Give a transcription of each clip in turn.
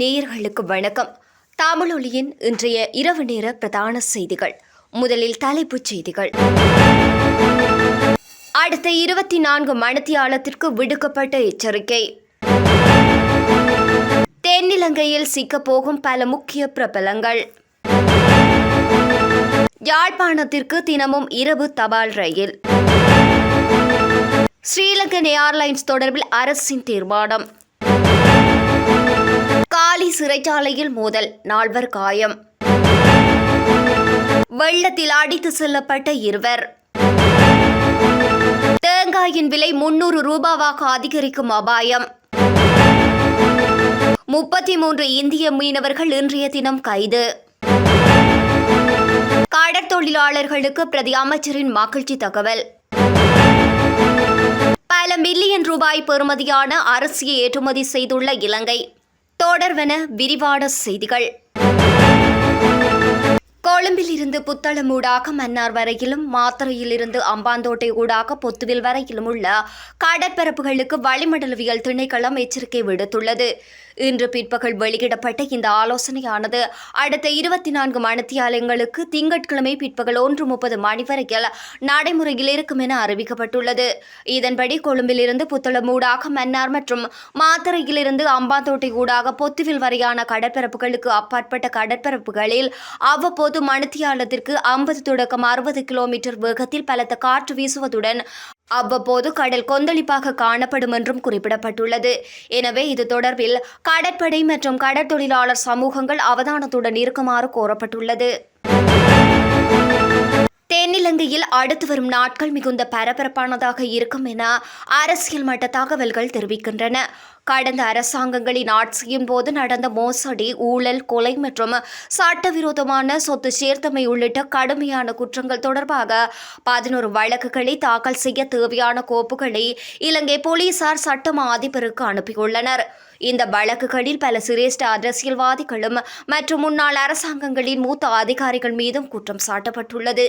நேயர்களுக்கு வணக்கம். தாமலொலியின் இன்றைய இரவு நேர பிரதான செய்திகள். முதலில் தலைப்புச் செய்திகள். அடுத்த இருபத்தி நான்கு மணித்தியாலத்திற்கு விடுக்கப்பட்ட எச்சரிக்கை. தென்னிலங்கையில் சிக்கப்போகும் பல முக்கிய பிரபலங்கள். யாழ்ப்பாணத்திற்கு தினமும் இரவு தபால் ரயில். ஸ்ரீலங்கன் ஏர்லைன்ஸ் தொடர்பில் அரசின் தீர்மானம். பாலி சிறைச்சாலையில் மோதல் நால்வர் காயம். வெள்ளத்தில் அடித்து செல்லப்பட்ட இருவர். தேங்காயின் விலை முன்னூறு ரூபாவாக அதிகரிக்கும் அபாயம். முப்பத்தி மூன்று இந்திய மீனவர்கள் இன்றைய தினம் கைது. கடற்தொழிலாளர்களுக்கு பிரதி அமைச்சரின் மகிழ்ச்சி தகவல். பல மில்லியன் ரூபாய் பெறுமதியான அரிசியை ஏற்றுமதி செய்துள்ள இலங்கை. தொடர்வன விரிவான செய்திகள். கொழும்பில் இருந்து புத்தளம் ஊடாக மன்னார் வரையிலும் மாத்தறையில் இருந்து அம்பாந்தோட்டை ஊடாக பொத்துவில் வரையிலும் உள்ள கடற்பரப்புகளுக்கு வளிமண்டலவியல் திணைக்களம் எச்சரிக்கை விடுத்துள்ளது. இன்று பிற்பகல் வெளியிடப்பட்ட இந்த ஆலோசனையானது அடுத்த இருபத்தி நான்கு மணித்தியாலயங்களுக்கு திங்கட்கிழமை பிற்பகல் ஒன்று முப்பது மணி வரையில் நடைமுறையில் இருக்கும் என அறிவிக்கப்பட்டுள்ளது. இதன்படி கொழும்பிலிருந்து புத்தளம் ஊடாக மன்னார் மற்றும் மாத்தறையிலிருந்து அம்பாந்தோட்டை ஊடாக பொத்துவில் வரையான கடற்பரப்புகளுக்கு அப்பாற்பட்ட கடற்பரப்புகளில் அவ்வப்போது மணித்தியாலத்திற்கு ஐம்பது தொடக்கம் அறுபது கிலோமீட்டர் வேகத்தில் பலத்த காற்று வீசுவதுடன் அவ்வப்போது கடல் கொந்தளிப்பாக காணப்படும் என்றும் குறிப்பிடப்பட்டுள்ளது. எனவே இது தொடர்பில் கடற்படை மற்றும் கடற்தொழிலாளர் சமூகங்கள் அவதானத்துடன் இருக்குமாறு கோரப்பட்டுள்ளது. தென்னிலங்கையில் அடுத்து வரும் நாட்கள் மிகுந்த பரபரப்பானதாக இருக்கும் என அரசியல் மட்ட தகவல்கள் தெரிவிக்கின்றன. கடந்த அரசாங்கங்களின் ஆட்சியின் போது நடந்த மோசடி ஊழல் கொலை மற்றும் சட்டவிரோதமான சொத்து சேர்த்தமை உள்ளிட்ட கடுமையான குற்றங்கள் தொடர்பாக பதினோரு வழக்குகளை தாக்கல் செய்ய தேவையான கோப்புகளை இலங்கை போலீசார் சட்டமா அதிபருக்கு அனுப்பியுள்ளனர். இந்த வழக்குகளில் பல சிரேஷ்ட அரசியல்வாதிகளும் மற்றும் முன்னாள் அரசாங்கங்களின் மூத்த அதிகாரிகள் மீதும் குற்றம் சாட்டப்பட்டுள்ளது.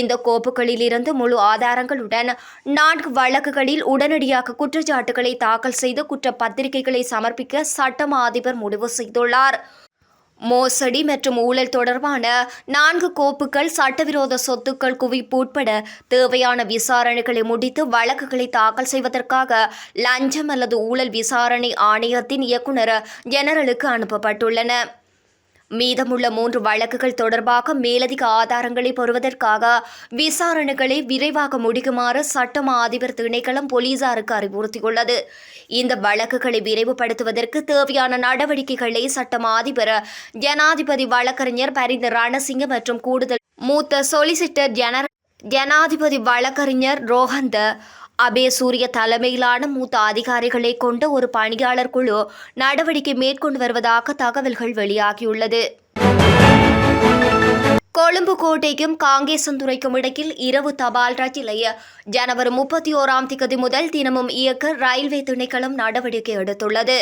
இந்த கோப்புகளில் இருந்து முழு ஆதாரங்களுடன் நான்கு வழக்குகளில் உடனடியாக குற்றச்சாட்டுகளை தாக்கல் செய்து குற்ற பத்திரிகைகளை சமர்ப்பிக்க சட்டமா அதிபர் முடிவு செய்துள்ளார். மோசடி மற்றும் ஊழல் தொடர்பான நான்கு கோப்புகள் சட்டவிரோத சொத்துக்கள் குவிப்பு உட்பட தேவையான விசாரணைகளை முடித்து வழக்குகளை தாக்கல் செய்வதற்காக லஞ்சம் அல்லது ஊழல் விசாரணை ஆணையத்தின் இயக்குனர் ஜெனரலுக்கு அனுப்பப்பட்டுள்ளன. மீதமுள்ள மூன்று வழக்குகள் தொடர்பாக மேலதிக ஆதாரங்களை பெறுவதற்காக விசாரணைகளை விரைவாக முடிக்குமாறு சட்டமா அதிபர் திணைக்களம் போலீசாருக்கு அறிவுறுத்தியுள்ளது. இந்த வழக்குகளை விரைவுபடுத்துவதற்கு தேவையான நடவடிக்கைகளை சட்டமா அதிபர் ஜனாதிபதி வழக்கறிஞர் பரிந்த ரணசிங்க மற்றும் கூடுதல் மூத்த சொலிசிட்டர் ஜெனரல் ஜனாதிபதி வழக்கறிஞர் ரோஹந்த அபே சூரிய தலைமையிலான மூத்த அதிகாரிகளை கொண்ட ஒரு பணியாளர் குழு நடவடிக்கை மேற்கொண்டு வருவதாக தகவல்கள் வெளியாகியுள்ளது. கொழும்பு கோட்டைக்கும் காங்கேசந்துறைக்கும் இடையில் இரவு தபால் ரயிலை ஜனவரி முப்பத்தி ஓராம் திகதி முதல் தினமும் இயக்க ரயில்வே திணைக்களம் நடவடிக்கை எடுத்துள்ளது.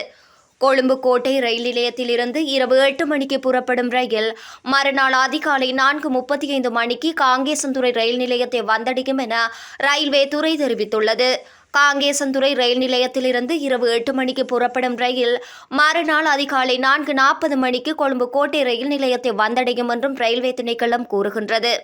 கொழும்பு கோட்டை ரயில் நிலையத்திலிருந்து இரவு எட்டு மணிக்கு புறப்படும் ரயில் மறுநாள் அதிகாலை நான்கு முப்பத்தி ஐந்து மணிக்கு காங்கேசந்துறை ரயில் நிலையத்தை வந்தடையும் என ரயில்வே துறை தெரிவித்துள்ளது. காங்கேசந்துறை ரயில் நிலையத்திலிருந்து இரவு எட்டு மணிக்கு புறப்படும் ரயில் மறுநாள் அதிகாலை நான்கு நாற்பது மணிக்கு கொழும்பு கோட்டை ரயில் நிலையத்தை வந்தடையும் என்றும் ரயில்வே திணைக்களம் கூறுகின்றது.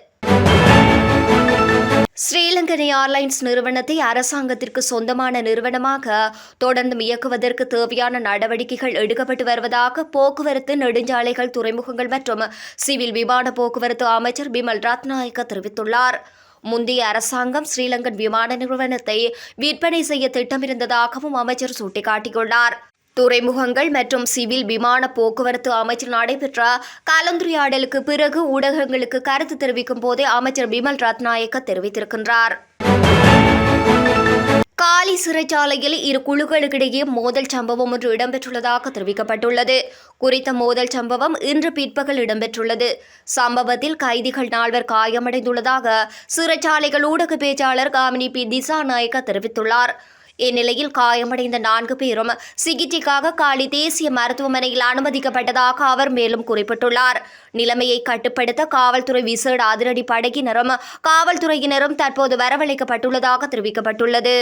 ஸ்ரீலங்கன் ஏர்லைன்ஸ் நிறுவனத்தை அரசாங்கத்திற்கு சொந்தமான நிறுவனமாக தொடர்ந்து இயக்குவதற்கு தேவையான நடவடிக்கைகள் எடுக்கப்பட்டு வருவதாக போக்குவரத்து நெடுஞ்சாலைகள் துறைமுகங்கள் மற்றும் சிவில் விமான போக்குவரத்து அமைச்சர் பிமல் ரத்நாயக்க தெரிவித்துள்ளார். முந்தைய அரசாங்கம் ஸ்ரீலங்கன் விமான நிறுவனத்தை விற்பனை செய்ய திட்டமிருந்ததாகவும் அமைச்சர் சுட்டிக்காட்டியுள்ளார். துறைமுகங்கள் மற்றும் சிவில் விமான போக்குவரத்து அமைச்சர் நடைபெற்ற கலந்துரையாடலுக்கு பிறகு ஊடகங்களுக்கு கருத்து தெரிவிக்கும் போதே அமைச்சர் பிமல் ரத்நாயக்க தெரிவித்திருக்கின்றார். காலி சிறைச்சாலையில் இரு குழுக்களுக்கிடையே மோதல் சம்பவம் ஒன்று இடம்பெற்றுள்ளதாக தெரிவிக்கப்பட்டுள்ளது. குறித்த மோதல் சம்பவம் இன்று பிற்பகல் இடம்பெற்றுள்ளது. சம்பவத்தில் கைதிகள் நால்வர் காயமடைந்துள்ளதாக சிறைச்சாலைகள் ஊடக பேச்சாளர் காமினி பி. திசா நாயக்க தெரிவித்துள்ளார். இந்நிலையில் காயமடைந்த நான்கு பேரும் சிகிச்சைக்காக காலி தேசிய மருத்துவமனையில் அனுமதிக்கப்பட்டதாக அவர் மேலும் குறிப்பிட்டுள்ளார். நிலைமையை கட்டுப்படுத்த காவல்துறை விசேட அதிரடி படையினரும் காவல்துறையினரும் தற்போது வரவழைக்கப்பட்டுள்ளதாக தெரிவிக்கப்பட்டுள்ளது.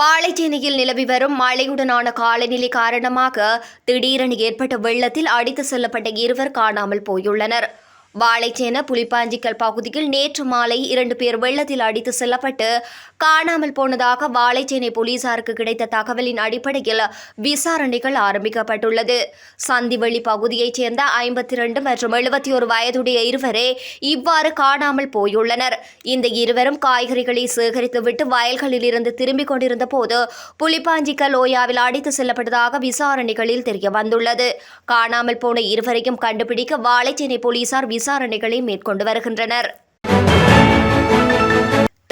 வாழைச்சேனையில் நிலவி வரும் மழையுடனான காலநிலை காரணமாக திடீரென ஏற்பட்ட வெள்ளத்தில் அடித்து செல்லப்பட்ட இருவர் காணாமல் போயுள்ளனர். வாழைச்சேன புலிப்பாஞ்சிக்கல் பகுதியில் நேற்று மாலை இரண்டு பேர் வெள்ளத்தில் அடித்து செல்லப்பட்டு காணாமல் போனதாக வாழைச்சேனை போலீசாருக்கு கிடைத்த தகவலின் அடிப்படையில் விசாரணைகள் ஆரம்பிக்கப்பட்டுள்ளது. சந்திவெளி பகுதியைச் சேர்ந்த ஐம்பத்தி இரண்டு மற்றும் எழுபத்தி ஒரு வயதுடைய இருவரே இவ்வாறு காணாமல் போயுள்ளனர். இந்த இருவரும் காய்கறிகளை சேகரித்துவிட்டு வயல்களில் இருந்து திரும்பிக் கொண்டிருந்த போது புலிப்பாஞ்சிக்கல் ஓயாவில் அடித்து செல்லப்பட்டதாக விசாரணைகளில் தெரிய வந்துள்ளது காணாமல் போன இருவரையும் கண்டுபிடிக்க வாழைச்சேனை போலீசார் விசாரணைகளை மேற்கொண்டு வருகின்றனர்.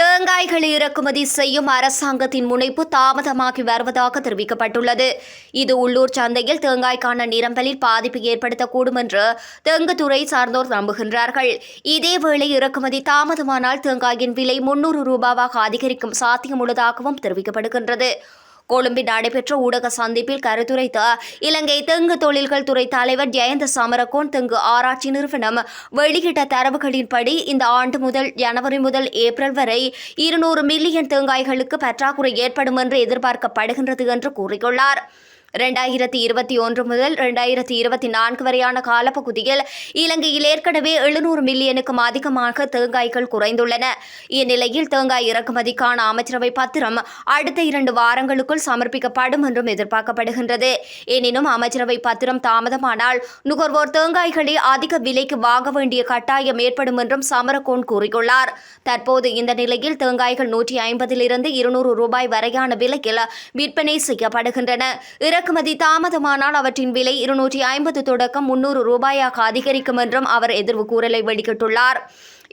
தேங்காய்களை இறக்குமதி செய்யும் அரசாங்கத்தின் முனைப்பு தாமதமாகி வருவதாக தெரிவிக்கப்பட்டுள்ளது. இது உள்ளூர் சந்தையில் தேங்காய்க்கான நிரம்பலில் பாதிப்பு ஏற்படுத்தக்கூடும் என்று தெங்குத்துறை சார்ந்தோர் நம்புகின்றார்கள். இதேவேளை இறக்குமதி தாமதமானால் தேங்காயின் விலை முன்னூறு ரூபாவாக அதிகரிக்கும் சாத்தியம் உள்ளதாகவும் தெரிவிக்கப்படுகின்றது. கொழும்பில் நடைபெற்ற ஊடக சந்திப்பில் கருத்துரைத்த இலங்கை தெங்கு தொழில்கள் துறை தலைவர் ஜெயந்த சமரகோன் தெங்கு ஆராய்ச்சி நிறுவனம் வெளியிட்ட தரவுகளின்படி இந்த ஆண்டு முதல் ஜனவரி முதல் ஏப்ரல் வரை இருநூறு மில்லியன் தேங்காய்களுக்கு பற்றாக்குறை ஏற்படும் என்று எதிர்பார்க்கப்படுகின்றது என்று கூறியுள்ளார். இரண்டாயிரத்தி இருபத்தி ஒன்று முதல் இரண்டாயிரத்தி இருபத்தி நான்கு வரையான காலப்பகுதியில் இலங்கையில் ஏற்கனவே எழுநூறு மில்லியனுக்கும் அதிகமாக தேங்காய்கள் குறைந்துள்ளன. இந்நிலையில் தேங்காய் இறக்குமதிக்கான அமைச்சரவை பத்திரம் அடுத்த இரண்டு வாரங்களுக்குள் சமர்ப்பிக்கப்படும் என்றும் எதிர்பார்க்கப்படுகின்றது. எனினும் அமைச்சரவை பத்திரம் தாமதமானால் நுகர்வோர் தேங்காய்களை அதிக விலைக்கு வாங்க வேண்டிய கட்டாயம் ஏற்படும் என்றும் சமரகோன் கூறியுள்ளார். தற்போது இந்த நிலையில் தேங்காய்கள் நூற்றி ஐம்பதிலிருந்து இருநூறு ரூபாய் வரையான விலையில் விற்பனை செய்யப்படுகின்றன. இறக்குமதி தாமதமானால் அவற்றின் விலை இருநூற்றி ஐம்பது தொடக்கம் முன்னூறு ரூபாயாக அதிகரிக்கும் என்றும் அவர் எதிர்வு கூறலை வெளியிட்டுள்ளார்.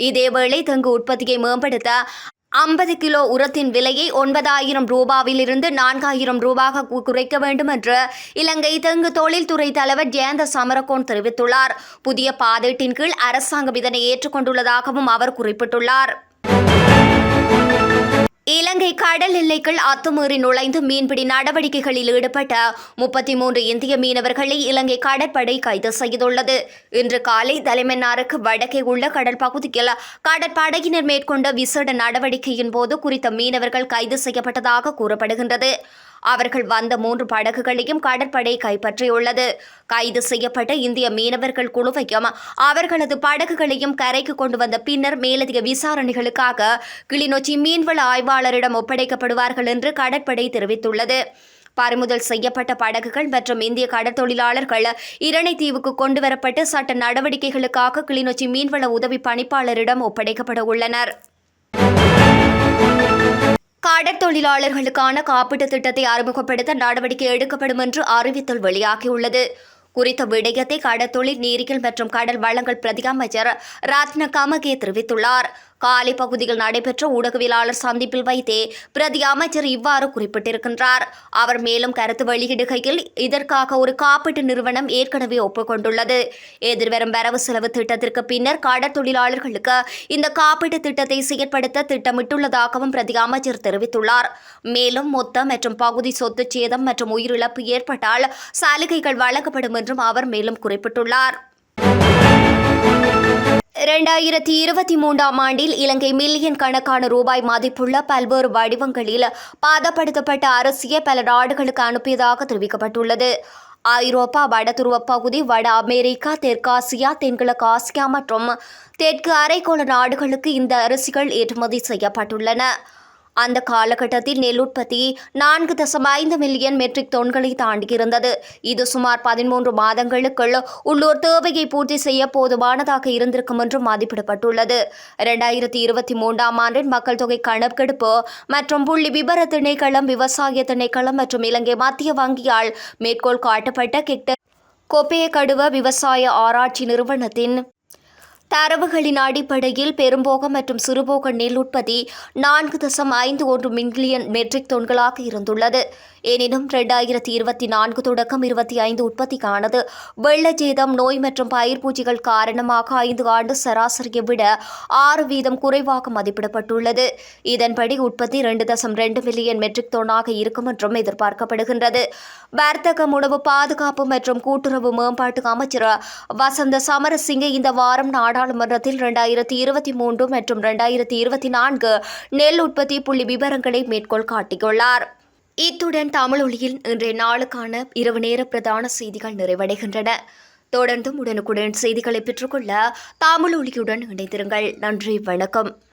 இதேவேளை தெங்கு உற்பத்தியை மேம்படுத்த ஐம்பது கிலோ உரத்தின் விலையை ஒன்பதாயிரம் ரூபாவிலிருந்து நான்காயிரம் ரூபாக குறைக்க வேண்டும் என்று இலங்கை தெங்கு தொழில்துறை தலைவர் ஜெயந்த சமரகோன் தெரிவித்துள்ளார். புதிய பாதீட்டின் கீழ் அரசாங்கம் இதனை ஏற்றுக்கொண்டுள்ளதாகவும் அவர் குறிப்பிட்டுள்ளார். இலங்கை கடல் எல்லைக்குள் அத்துமீறி நுழைந்து மீன்பிடி நடவடிக்கைகளில் ஈடுபட்ட முப்பத்தி மூன்று இந்திய மீனவர்களை இலங்கை கடற்படை கைது செய்துள்ளது. இன்று காலை தலைமன்னாருக்கு வடக்கே உள்ள கடல் பகுதியில் கடற்படையினர் மேற்கொண்ட விசேட நடவடிக்கையின் போது குறித்த மீனவர்கள் கைது செய்யப்பட்டதாக கூறப்படுகின்றது. அவர்கள் வந்த மூன்று படகுகளையும் கடற்படை கைப்பற்றியுள்ளது. கைது செய்யப்பட்ட இந்திய மீனவர்கள் குழுவையும் அவர்களது படகுகளையும் கரைக்கு கொண்டு வந்த பின்னர் மேலதிக விசாரணைகளுக்காக கிளிநொச்சி மீன்வள ஆய்வாளரிடம் ஒப்படைக்கப்படுவார்கள் என்று கடற்படை தெரிவித்துள்ளது. பறிமுதல் செய்யப்பட்ட படகுகள் மற்றும் இந்திய கடற்தொழிலாளர்கள் இரணைத்தீவுக்கு கொண்டுவரப்பட்டு சட்ட நடவடிக்கைகளுக்காக கிளிநொச்சி மீன்வள உதவி பணிப்பாளரிடம் ஒப்படைக்கப்பட உள்ளனர். கடற்தொழிலாளர்களுக்கான காப்பீட்டுத் திட்டத்தை அறிமுகப்படுத்த நடவடிக்கை எடுக்கப்படும் என்று அறிவித்தல் வெளியாகியுள்ளது. குறித்த விடயத்தை கடற்தொழில் நீரியல் மற்றும் கடல் வளங்கள் பிரதி அமைச்சர் ரத்ன கமகே தெரிவித்துள்ளார். காலி பகுதியில் நடைபெற்ற ஊடகவியலாளர் சந்திப்பில் வைத்தே பிரதி அமைச்சர் இவ்வாறு குறிப்பிட்டிருக்கின்றார். அவர் மேலும் கருத்து வெளியிடுகையில் இதற்காக ஒரு காப்பீட்டு நிறுவனம் ஏற்கனவே ஒப்புக்கொண்டுள்ளது. எதிர்வரும் வரவு செலவு திட்டத்திற்கு பின்னர் கடற்தொழிலாளர்களுக்கு இந்த காப்பீட்டு திட்டத்தை செயற்படுத்த திட்டமிட்டுள்ளதாகவும் பிரதி அமைச்சர் தெரிவித்துள்ளார். மேலும் மொத்த மற்றும் பகுதி சொத்து சேதம் மற்றும் உயிரிழப்பு ஏற்பட்டால் சலுகைகள் வழங்கப்படும் என்றும் அவர் மேலும் குறிப்பிட்டுள்ளார். இரண்டாயிரத்தி இருபத்தி மூன்றாம் ஆண்டில் இலங்கை மில்லியன் கணக்கான ரூபாய் மதிப்புள்ள பல்வேறு வடிவங்களில் பதப்படுத்தப்பட்ட அரசியை பல நாடுகளுக்கு அனுப்பியதாக தெரிவிக்கப்பட்டுள்ளது. ஐரோப்பா வடதுருவ பகுதி வட அமெரிக்கா தெற்காசியா தென்கிழக்கு ஆசியா மற்றும் தெற்கு அரைக்கோள நாடுகளுக்கு இந்த அரிசிகள் ஏற்றுமதி செய்யப்பட்டுள்ளன. அந்த காலகட்டத்தில் நெல் உற்பத்தி நான்கு தசம் ஐந்து மில்லியன் மெட்ரிக் டன்களை தாண்டியிருந்தது. இது சுமார் பதிமூன்று மாதங்களுக்குள் உள்ளூர் தேவையை பூர்த்தி செய்ய போதுமானதாக இருந்திருக்கும் என்று மதிப்பிடப்பட்டுள்ளது. இரண்டாயிரத்தி இருபத்தி மூன்றாம் ஆண்டின் மக்கள் தொகை கணக்கெடுப்பு மற்றும் புள்ளி விபர திணைக்களம் விவசாய திணைக்களம் மற்றும் இலங்கை மத்திய வங்கியால் மேற்கோள் காட்டப்பட்ட கிட்ட கொப்பைய கடுவ விவசாய ஆராய்ச்சி நிறுவனத்தின் தரவுகளின் அடிப்படையில் பெரும்போக மற்றும் சிறுபோக நெல் உற்பத்தி நான்கு தசம் ஐந்து ஒன்று மில்லியன் மெட்ரிக் டன்களாக இருந்துள்ளது. எனினும் இரண்டாயிரத்தி இருபத்தி நான்கு தொடக்கம் இருபத்தி ஐந்து உற்பத்திக்கானது. வெள்ளச்சேதம் நோய் மற்றும் பயிர் பூச்சிகள் காரணமாக ஐந்து ஆண்டு சராசரியை விட ஆறு வீதம் குறைவாக மதிப்பிடப்பட்டுள்ளது. இதன்படி உற்பத்தி இரண்டு தசம் ரெண்டு மில்லியன் மெட்ரிக் டன்னாக இருக்கும் என்றும் எதிர்பார்க்கப்படுகின்றது. வர்த்தகம் உணவு பாதுகாப்பு மற்றும் கூட்டுறவு மேம்பாட்டு அமைச்சர் வசந்த சமரசிங்க இந்த வாரம் நாடாளுமன்றத்தில் இரண்டாயிரத்தி இருபத்தி மூன்று மற்றும் இரண்டாயிரத்தி இருபத்தி நான்கு நெல் உற்பத்தி புள்ளி விவரங்களை மேற்கோள் காட்டியுள்ளார். இத்துடன் தமிழொலியில் இன்றைய நாளுக்கான இரவு நேர பிரதான செய்திகள் நிறைவடைகின்றன. தொடர்ந்தும் உடனுக்குடன் செய்திகளை பெற்றுக்கொள்ள தமிழொலியுடன் இணைந்திருங்கள். நன்றி வணக்கம்.